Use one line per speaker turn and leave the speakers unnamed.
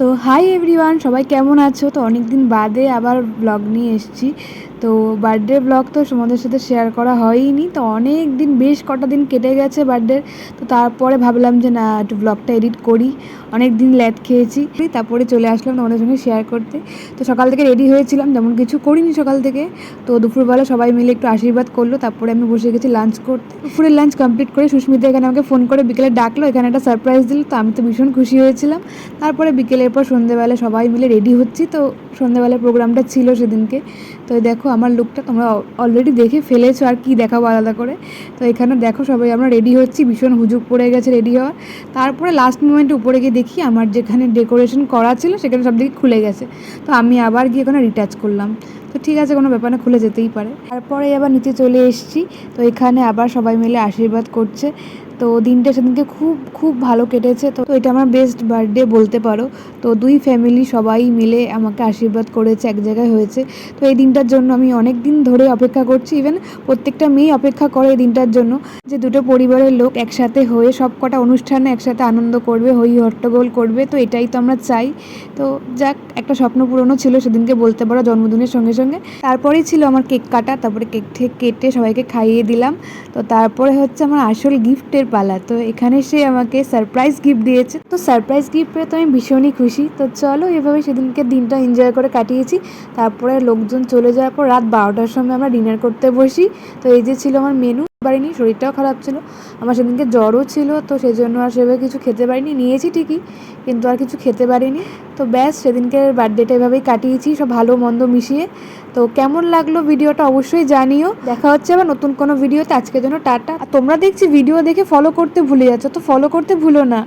তো hi everyone সবাই কেমন আছো? তো অনেক দিন বাদে আবার ব্লগ নিয়ে এসেছি। তো বার্থডে ব্লগ তো তোমাদের সাথে শেয়ার করা হয়নি তো অনেক দিন বেশ কটা দিন কেটে গেছে বার্থডে তো তারপরে ভাবলাম যে না, একটু ব্লগটা এডিট করি। অনেক দিন ল্যাট খেয়েছি। তারপরে চলে আসলাম তোমাদের সঙ্গে শেয়ার করতে। তো সকাল থেকে রেডি হয়েছিলাম, তেমন কিছু করিনি সকাল থেকে। তো দুপুরবেলা সবাই মিলে একটু আশীর্বাদ করল। তারপরে আমি বসে গেছি লাঞ্চ করতে। দুপুরের লাঞ্চ কমপ্লিট করে সুস্মিতা এখানে আমাকে ফোন করে বিকেলে ডাকলো। এখানে একটা সারপ্রাইজ দিল। তো আমি তো ভীষণ খুশি হয়েছিলাম। তারপরে বিকেলের পর সন্ধেবেলা সবাই মিলে রেডি হচ্ছি, তো সন্ধেবেলা প্রোগ্রামটা ছিল সেদিনকে। তো দেখো আমার লুকটা তোমরা অলরেডি দেখে ফেলেছো, আর কি দেখাবো আলাদা করে। তো এখানে দেখো সবাই, আমরা রেডি হচ্ছি, ভীষণ হুজুক পড়ে গেছে রেডি হওয়ার। তারপরে লাস্ট মোমেন্টে উপরে গিয়ে দেখি আমার যেখানে ডেকোরেশন করা ছিল, সেখানে সব দিকে খুলে গেছে। তো আমি আবার গিয়ে ওখানে রিটাচ করলাম। তো ঠিক আছে, কোনো ব্যাপার না, খুলে যেতেই পারে। তারপরে আবার নিচে চলে এসেছি, তো এখানে আবার সবাই মিলে আশীর্বাদ করছে। তো দিনটা সেদিনকে খুব খুব ভালো কেটেছে। তো এটা আমার বেস্ট বার্থডে বলতে পারো। তো দুই ফ্যামিলি সবাই মিলে আমাকে আশীর্বাদ করেছে, এক জায়গায় হয়েছে। তো এই দিনটার জন্য আমি অনেক দিন ধরে অপেক্ষা করছি ইভেন প্রত্যেকটা মেয়ে অপেক্ষা করে এই দিনটার জন্য। যে দুটো পরিবারের লোক একসাথে হয়ে সব কটা অনুষ্ঠানে একসাথে আনন্দ করবে, হই হট্টগোল করবে, তো এটাই তো আমরা চাই। তো যাক, একটা স্বপ্ন পূরণও ছিল সেদিনকে বলতে পারো, জন্মদিনের সঙ্গে সঙ্গে। তারপরেই ছিল আমার কেক কাটা, তারপরে কেক কেটে সবাইকে খাইয়ে দিলাম। তো তারপরে হচ্ছে আমার আসল গিফটের পালা। তো এখানে সে আমাকে সারপ্রাইজ গিফট দিয়েছে। তো সারপ্রাইজ গিফট তো আমি ভীষণই খুশি। তো চলো এভাবে সেদিনকে দিনটা এনজয় করে কাটিয়েছি। তারপরে লোকজন চলে যাওয়ার পর রাত বারোটার সময় আমরা ডিনার করতে বসি। তো এই যে ছিল আমার মেনু পারিনি, শরীরটাও খারাপ ছিল। আমার সেদিনকে জ্বরও ছিল, তো সেই জন্য আর সেভাবে কিছু খেতে পারিনি। নিয়েছি ঠিকই, কিন্তু আর কিছু খেতে পারিনি। তো ব্যাস, সেদিনকে বার্থডেটা এভাবেই কাটিয়েছি, সব ভালো মন্দ মিশিয়ে। তো কেমন লাগল ভিডিওটা অবশ্যই জানিও। দেখা হচ্ছে আবার নতুন কোনো ভিডিওতে। আজকের জন্য টাটা। আর তোমরা দেখছি ভিডিও দেখে ফলো করতে ভুলে যাচ্ছ, তো ফলো করতে ভুলো না।